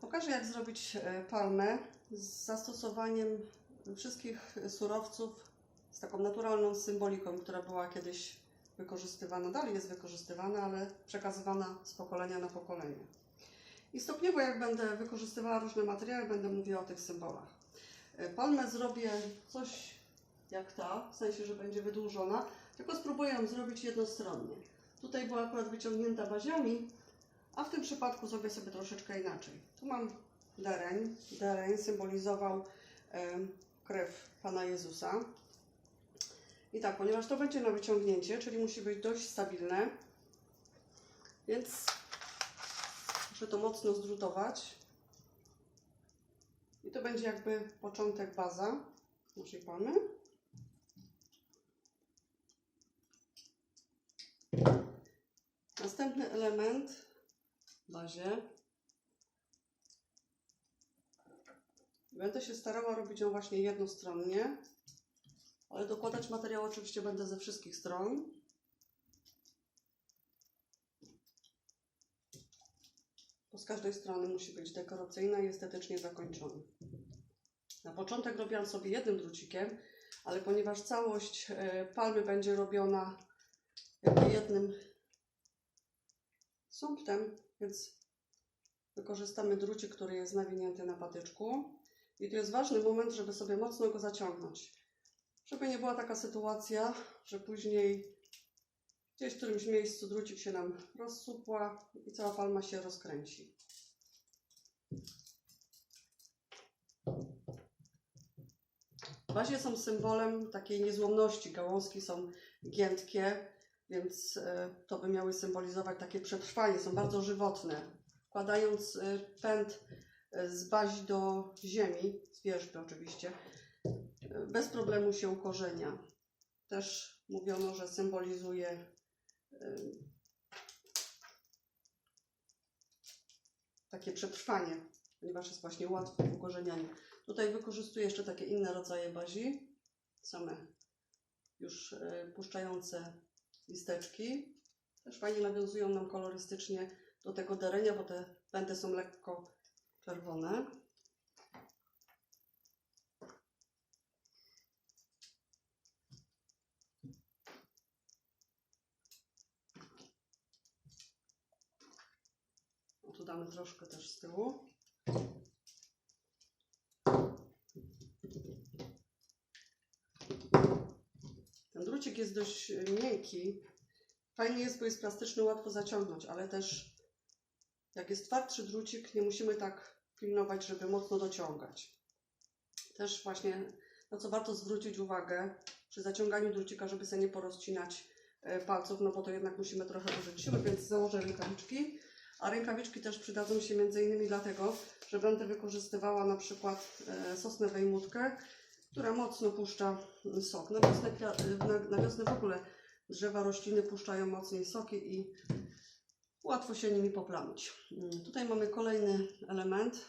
Pokażę jak zrobić e, palmę z zastosowaniem wszystkich surowców z taką naturalną symboliką, która była kiedyś wykorzystywana, dalej jest wykorzystywana, ale przekazywana z pokolenia na pokolenie. I stopniowo jak będę wykorzystywała różne materiały, będę mówiła o tych symbolach. E, Palmę zrobię coś jak ta, w sensie, że będzie wydłużona, tylko spróbuję ją zrobić jednostronnie. Tutaj była akurat wyciągnięta baziami, a w tym przypadku zrobię sobie troszeczkę inaczej. Tu mam dereń. Dereń symbolizował krew Pana Jezusa. I tak, ponieważ to będzie na wyciągnięcie, czyli musi być dość stabilne, więc muszę to mocno zdrutować. I to będzie jakby początek, baza naszej palmy. Następny element bazie. Będę się starała robić ją właśnie jednostronnie, ale dokładać materiał oczywiście będę ze wszystkich stron. Bo z każdej strony musi być dekoracyjna i estetycznie zakończona. Na początek robiłam sobie jednym drucikiem, ale ponieważ całość e, palmy będzie robiona jednym sumptem, więc wykorzystamy drucik, który jest nawinięty na patyczku. I tu jest ważny moment, żeby sobie mocno go zaciągnąć. Żeby nie była taka sytuacja, że później gdzieś w którymś miejscu drucik się nam rozsupła i cała palma się rozkręci. Bazie są symbolem takiej niezłomności. Gałązki są giętkie, więc e, to by miały symbolizować takie przetrwanie. Są bardzo żywotne. Wkładając e, pęd e, z bazi do ziemi, z wierzby oczywiście, bez problemu się ukorzenia. Też mówiono, że symbolizuje takie przetrwanie, ponieważ jest właśnie łatwe w ukorzenianiu. Tutaj wykorzystuję jeszcze takie inne rodzaje bazi, same już puszczające listeczki. Też fajnie nawiązują nam kolorystycznie do tego derenia, bo te pędy są lekko czerwone. Tu damy troszkę też z tyłu. Ten drucik jest dość e, miękki. Fajnie jest, bo jest plastyczny, łatwo zaciągnąć, ale też jak jest twardszy drucik, nie musimy tak pilnować, żeby mocno dociągać. Też właśnie, na co warto zwrócić uwagę przy zaciąganiu drucika, żeby sobie nie porozcinać e, palców, no bo to jednak musimy trochę użyć siły, więc założę rękawiczki. A rękawiczki też przydadzą się między innymi dlatego, że będę wykorzystywała na przykład e, sosnę wejmutkę, która mocno puszcza sok. Na wiosnę, na, na wiosnę w ogóle drzewa, rośliny puszczają mocniej soki i łatwo się nimi poplamić. Mm, Tutaj mamy kolejny element.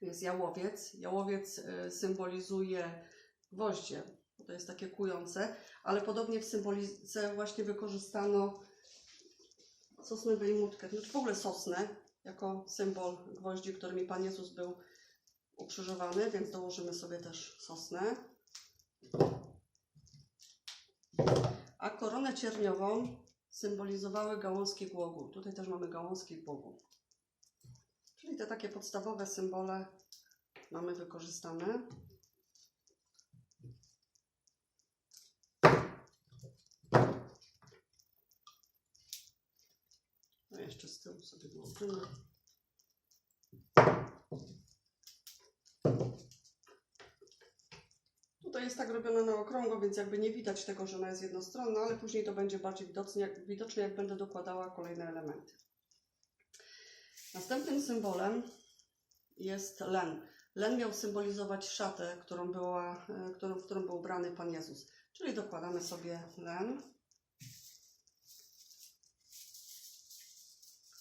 Jest jałowiec. Jałowiec y, symbolizuje gwoździe, to jest takie kujące, ale podobnie w symbolice właśnie wykorzystano sosnę wejmutkę, znaczy w ogóle sosnę jako symbol gwoździ, którymi Pan Jezus był ukrzyżowany, więc dołożymy sobie też sosnę. A koronę cierniową symbolizowały gałązki głogu. Tutaj też mamy gałązki głogu. Czyli te takie podstawowe symbole mamy wykorzystane. No jeszcze z tyłu sobie dołożymy. Tutaj jest tak robione na okrągło, więc jakby nie widać tego, że ona jest jednostronna, ale później to będzie bardziej widoczne, jak, widoczne, jak będę dokładała kolejne elementy. Następnym symbolem jest len. Len miał symbolizować szatę, którą była, e, którą, w którą był ubrany Pan Jezus. Czyli dokładamy sobie len.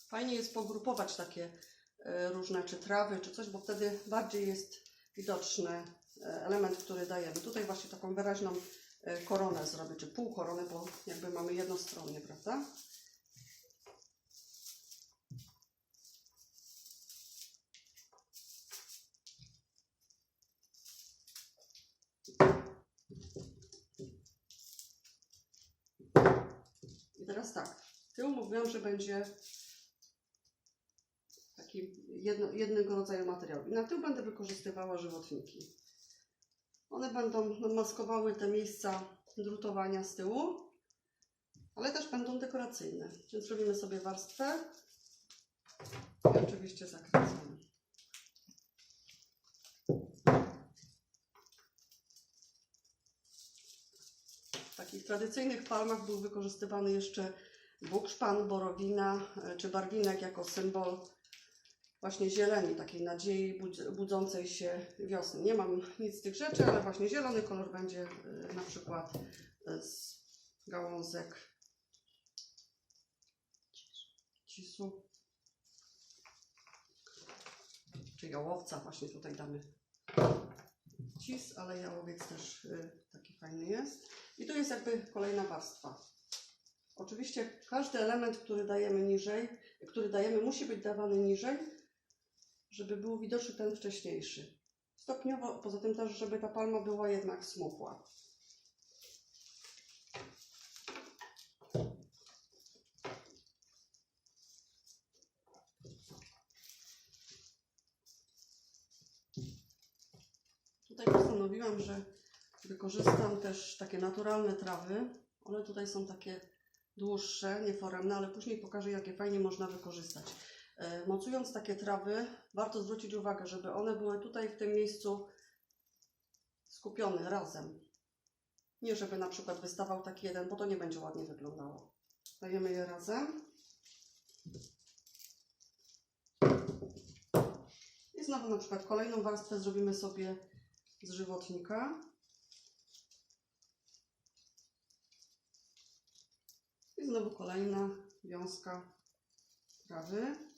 Fajnie jest pogrupować takie e, różne, czy trawy, czy coś, bo wtedy bardziej jest widoczny e, element, który dajemy. Tutaj właśnie taką wyraźną e, koronę zrobię, czy pół korony, bo jakby mamy jednostronnie, prawda? I teraz tak, tył mówiłam, że będzie jedno, jednego rodzaju materiał. I na tył będę wykorzystywała żywotniki. One będą maskowały te miejsca drutowania z tyłu, ale też będą dekoracyjne. Więc robimy sobie warstwę i oczywiście zakręcamy. W takich tradycyjnych palmach był wykorzystywany jeszcze bukszpan, borowina e, czy barwinek jako symbol właśnie zieleni, takiej nadziei budz- budzącej się wiosny. Nie mam nic z tych rzeczy, ale właśnie zielony kolor będzie e, na przykład e, z gałązek cisu czy jałowca. Właśnie tutaj damy cis, ale jałowiec też e, taki fajny jest. I tu jest jakby kolejna warstwa. Oczywiście każdy element, który dajemy niżej, który dajemy, musi być dawany niżej, żeby był widoczny ten wcześniejszy. Stopniowo, poza tym też, żeby ta palma była jednak smukła. Tutaj postanowiłam, że wykorzystam też takie naturalne trawy. One tutaj są takie dłuższe, nieforemne, ale później pokażę, jakie fajnie można wykorzystać. E, Mocując takie trawy, warto zwrócić uwagę, żeby one były tutaj w tym miejscu skupione razem. Nie, żeby na przykład wystawał taki jeden, bo to nie będzie ładnie wyglądało. Dajemy je razem. I znowu na przykład kolejną warstwę zrobimy sobie z żywotnika. I znowu kolejna wiązka trawy.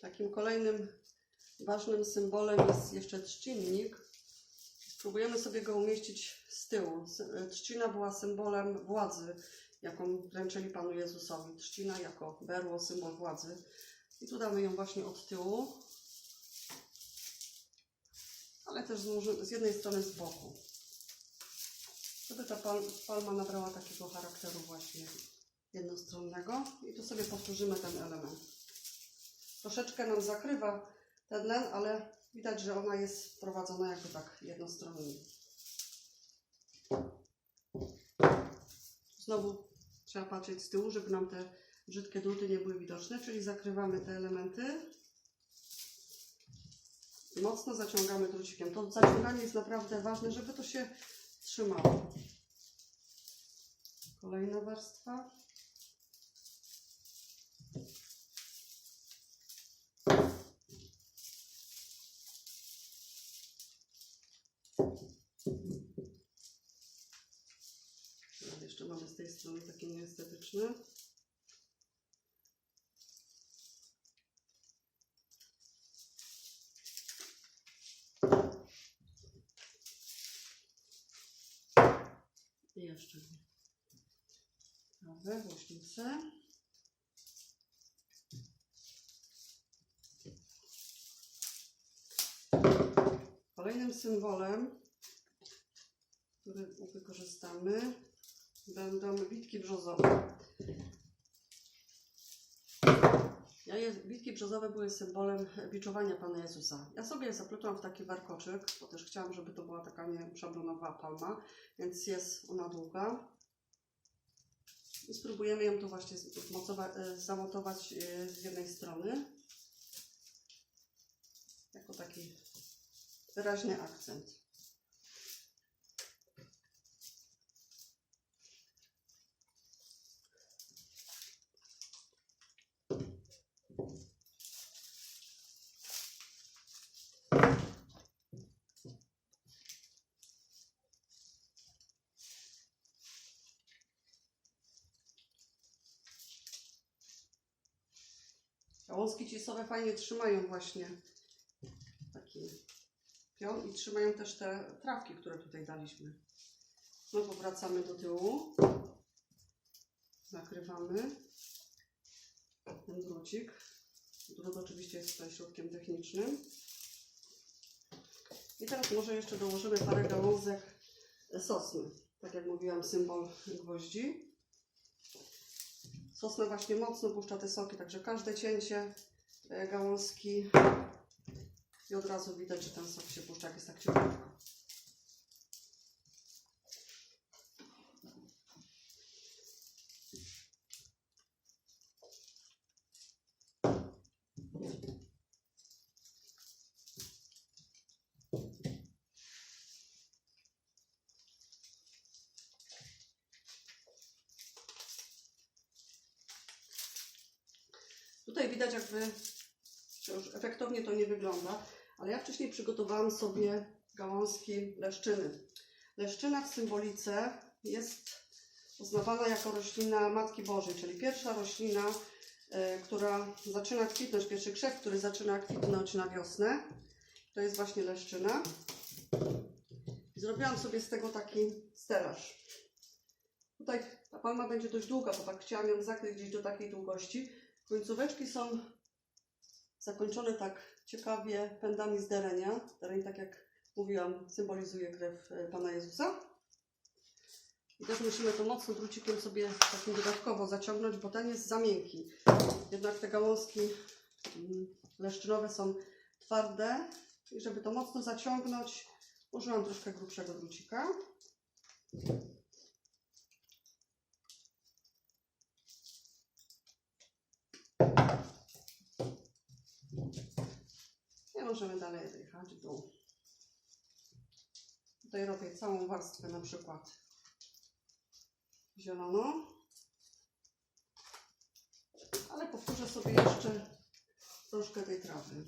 Takim kolejnym ważnym symbolem jest jeszcze trzcinnik. Spróbujemy sobie go umieścić z tyłu. Trzcina była symbolem władzy, jaką wręczyli Panu Jezusowi. Trzcina jako berło, symbol władzy. I tu damy ją właśnie od tyłu, ale też z, jednej strony z boku. Żeby ta pal, palma nabrała takiego charakteru właśnie jednostronnego. I tu sobie powtórzymy ten element. Troszeczkę nam zakrywa ten len, ale widać, że ona jest wprowadzona jakby tak jednostronnie. Znowu trzeba patrzeć z tyłu, żeby nam te brzydkie druty nie były widoczne, czyli zakrywamy te elementy. Mocno zaciągamy drucikiem. To zaciąganie jest naprawdę ważne, żeby to się trzymało. Kolejna warstwa. Strony takie nieestetyczne. I jeszcze trawę, głośnicę. Kolejnym symbolem, który wykorzystamy, będą witki brzozowe. Ja je, witki brzozowe były symbolem biczowania Pana Jezusa. Ja sobie je zapleczyłam w taki warkoczyk, bo też chciałam, żeby to była taka nie szablonowa palma, więc jest ona długa. I spróbujemy ją tu właśnie e, zamontować e, z jednej strony. Jako taki wyraźny akcent. Gałązki cisowe fajnie trzymają właśnie taki pion i trzymają też te trawki, które tutaj daliśmy. Znowu wracamy do tyłu. Nakrywamy ten drucik. Drut oczywiście jest tutaj środkiem technicznym. I teraz może jeszcze dołożymy parę gałązek sosny. Tak jak mówiłam, symbol gwoździ. Sosna właśnie mocno puszcza te soki, także każde cięcie e, gałązki i od razu widać, że ten sok się puszcza, jak jest tak ciepłutko. Tutaj widać jakby, już efektownie to nie wygląda, ale ja wcześniej przygotowałam sobie gałązki leszczyny. Leszczyna w symbolice jest uznawana jako roślina Matki Bożej, czyli pierwsza roślina, e, która zaczyna kwitnąć, pierwszy krzew, który zaczyna kwitnąć na wiosnę. To jest właśnie leszczyna. Zrobiłam sobie z tego taki stelaż. Tutaj ta palma będzie dość długa, bo tak chciałam ją zakryć gdzieś do takiej długości. Końcóweczki są zakończone tak ciekawie pędami z derenia. Dereń, tak jak mówiłam, symbolizuje krew e, Pana Jezusa. I też musimy to mocno drucikiem sobie takim dodatkowo zaciągnąć, bo ten jest za miękki. Jednak te gałązki mm, leszczynowe są twarde i żeby to mocno zaciągnąć, użyłam troszkę grubszego drucika. Możemy dalej jechać w dół. Tutaj robię całą warstwę na przykład zieloną. Ale powtórzę sobie jeszcze troszkę tej trawy.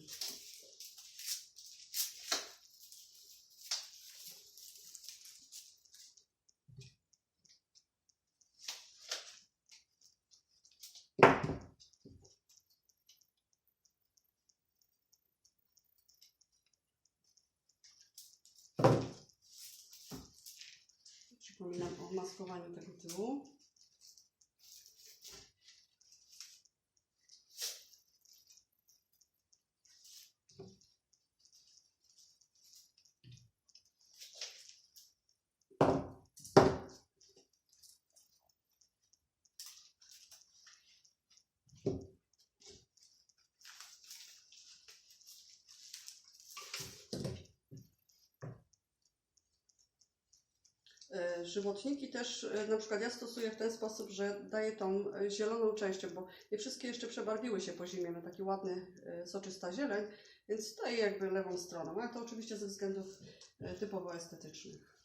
Przypominam o maskowaniu tego tyłu. E, Żywotniki też, e, na przykład ja stosuję w ten sposób, że daję tą zieloną częścią, bo nie wszystkie jeszcze przebarwiły się po zimie na taki ładny, e, soczysta zieleń, więc daję jakby lewą stroną, a to oczywiście ze względów e, typowo estetycznych.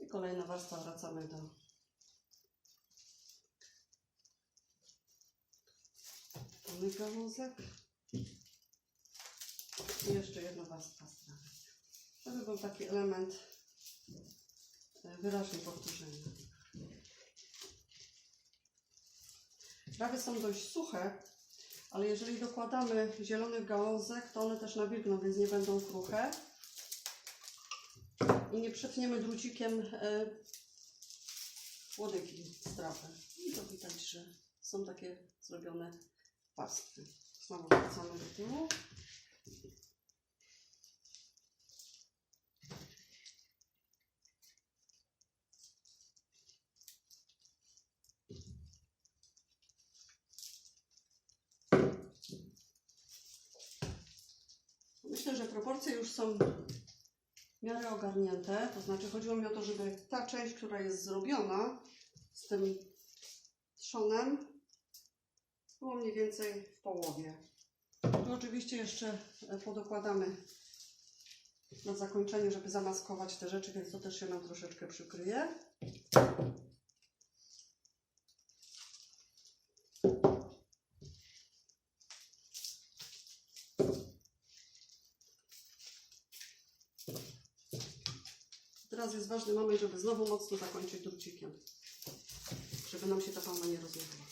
I kolejna warstwa, wracamy do dolnych gałązek. I jeszcze jedna warstwa strony. Żeby był taki element e, wyraźnie powtórzenia. Trawy są dość suche, ale jeżeli dokładamy zielonych gałązek, to one też nawilgną, więc nie będą kruche. I nie przetniemy drucikiem e, łodygi z trawy. I to widać, że są takie zrobione warstwy. Znowu wracamy do tyłu. Myślę, że proporcje już są w miarę ogarnięte. To znaczy chodziło mi o to, żeby ta część, która jest zrobiona z tym trzonem, było mniej więcej w połowie. Tu oczywiście jeszcze e, podokładamy na zakończenie, żeby zamaskować te rzeczy, więc to też się nam troszeczkę przykryje. Teraz jest ważny moment, żeby znowu mocno zakończyć drucikiem. żeby nam się ta palma nie rozjechała.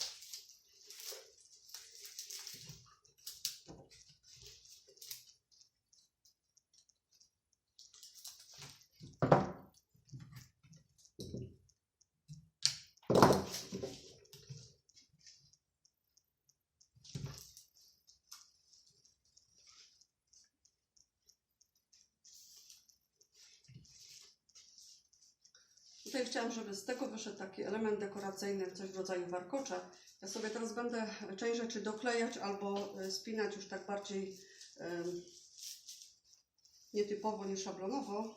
Tutaj chciałam, żeby z tego wyszedł taki element dekoracyjny, coś w rodzaju warkocza. Ja sobie teraz będę część rzeczy doklejać albo e, spinać już tak bardziej em, nietypowo, nie szablonowo,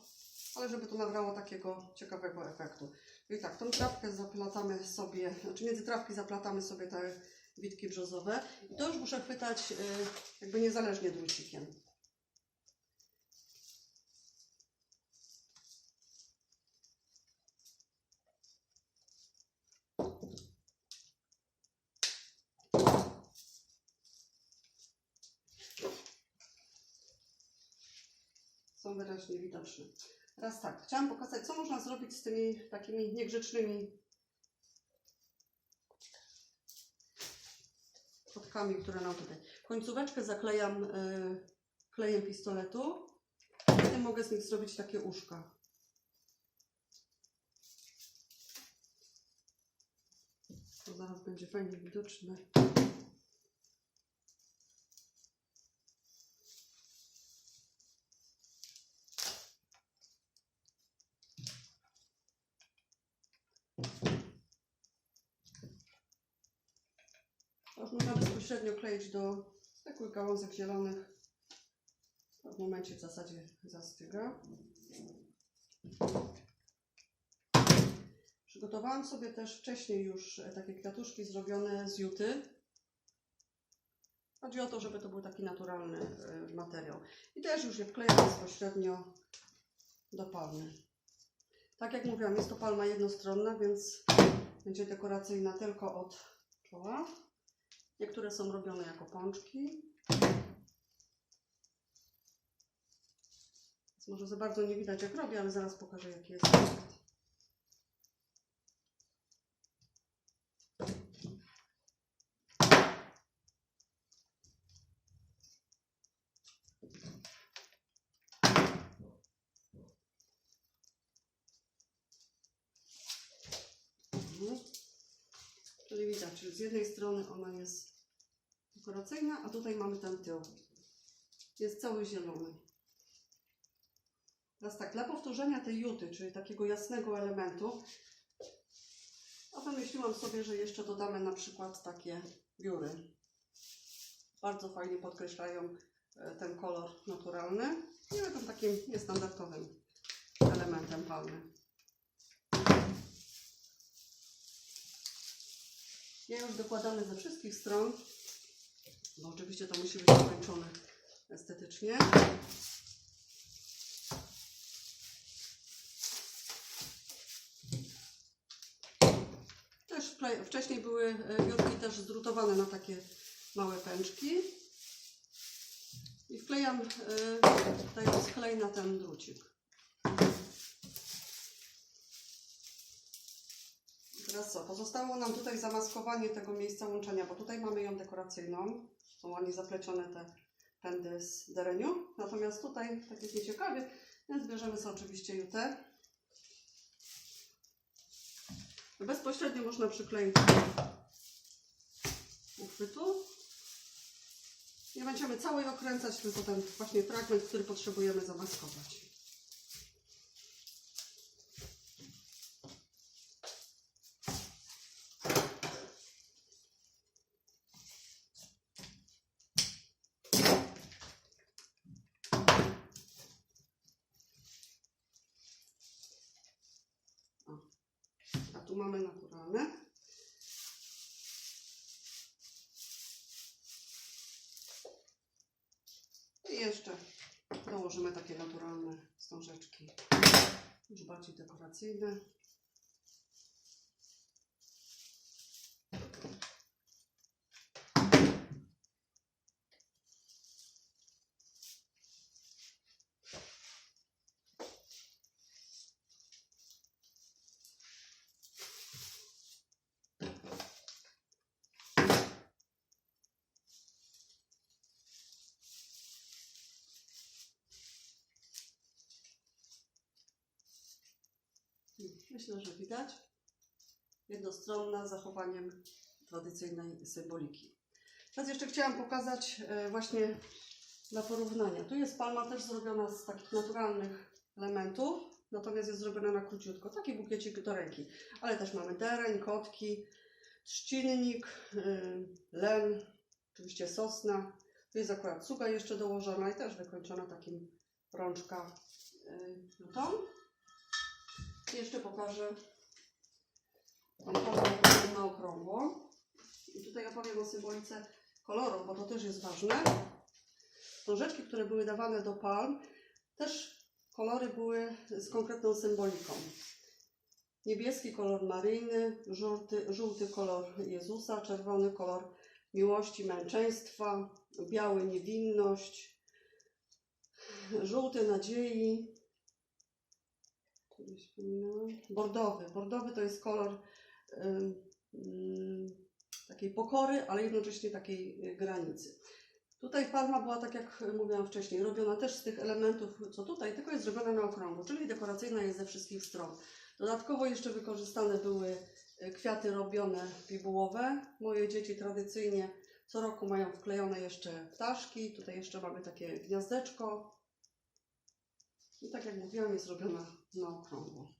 ale żeby to nabrało takiego ciekawego efektu. I tak, tą trawkę zaplatamy sobie, znaczy między trawki zaplatamy sobie te witki brzozowe i to już muszę chwytać e, jakby niezależnie drucikiem. Widoczne. Teraz tak, chciałam pokazać, co można zrobić z tymi takimi niegrzecznymi kotkami, które nam tutaj. Końcóweczkę zaklejam y, klejem pistoletu. Wtedy mogę z nich zrobić takie uszka. To zaraz będzie fajnie widoczne. To już można bezpośrednio kleić do zwykłych gałązek zielonych. W momencie w zasadzie zastyga. Przygotowałam sobie też wcześniej już e, takie kwiatuszki zrobione z juty. Chodzi o to, żeby to był taki naturalny e, materiał. I też już je wklejam bezpośrednio do palmy. Tak jak mówiłam, jest to palma jednostronna, więc będzie dekoracyjna tylko od czoła. Niektóre są robione jako pączki. Więc może za bardzo nie widać jak robię, ale zaraz pokażę jaki jest Czyli że z jednej strony ona jest dekoracyjna, a tutaj mamy ten tył. Jest cały zielony. Teraz tak, dla powtórzenia tej juty, czyli takiego jasnego elementu, a wymyśliłam sobie, że jeszcze dodamy na przykład takie biury. Bardzo fajnie podkreślają e, ten kolor naturalny i będą takim niestandardowym elementem palmy. Ja już dokładamy ze wszystkich stron, bo oczywiście to musi być skończone estetycznie. Też wcześniej były e, wiórki też zdrutowane na takie małe pęczki. I wklejam, e, dając klej na ten drucik. Teraz co? Pozostało nam tutaj zamaskowanie tego miejsca łączenia, bo tutaj mamy ją dekoracyjną. Są ładnie zaplecione te pędy z dereniu. Natomiast tutaj tak jest nieciekawie, więc bierzemy sobie oczywiście jutę. Bezpośrednio można przykleić uchwytu. Nie będziemy całej okręcać, tylko ten właśnie fragment, który potrzebujemy zamaskować. Już bardziej dekoracyjne. Myślę, że widać. Jednostronna, zachowaniem tradycyjnej symboliki. Teraz jeszcze chciałam pokazać e, właśnie dla porównania. Tu jest palma też zrobiona z takich naturalnych elementów, natomiast jest zrobiona na króciutko. Taki bukiecik do ręki. Ale też mamy dereń, kotki, trzcinnik, y, len, oczywiście sosna. Tu jest akurat cuga jeszcze dołożona i też wykończona takim rączka y, nutą. Jeszcze pokażę na okrągło. I tutaj opowiem o symbolice kolorów, bo to też jest ważne. Książeczki, które były dawane do palm, też kolory były z konkretną symboliką. Niebieski kolor maryjny, żółty, żółty kolor Jezusa, czerwony kolor miłości, męczeństwa, biały niewinność, żółty nadziei, nie wspominałam. bordowy. Bordowy to jest kolor ym, takiej pokory, ale jednocześnie takiej y, granicy. Tutaj palma była, tak jak mówiłam wcześniej, robiona też z tych elementów, co tutaj, tylko jest zrobiona na okrągło, czyli dekoracyjna jest ze wszystkich stron. Dodatkowo jeszcze wykorzystane były y, kwiaty robione bibułowe. Moje dzieci tradycyjnie co roku mają wklejone jeszcze ptaszki. Tutaj jeszcze mamy takie gniazdeczko. I tak jak mówiłam, jest robiona na okrągło.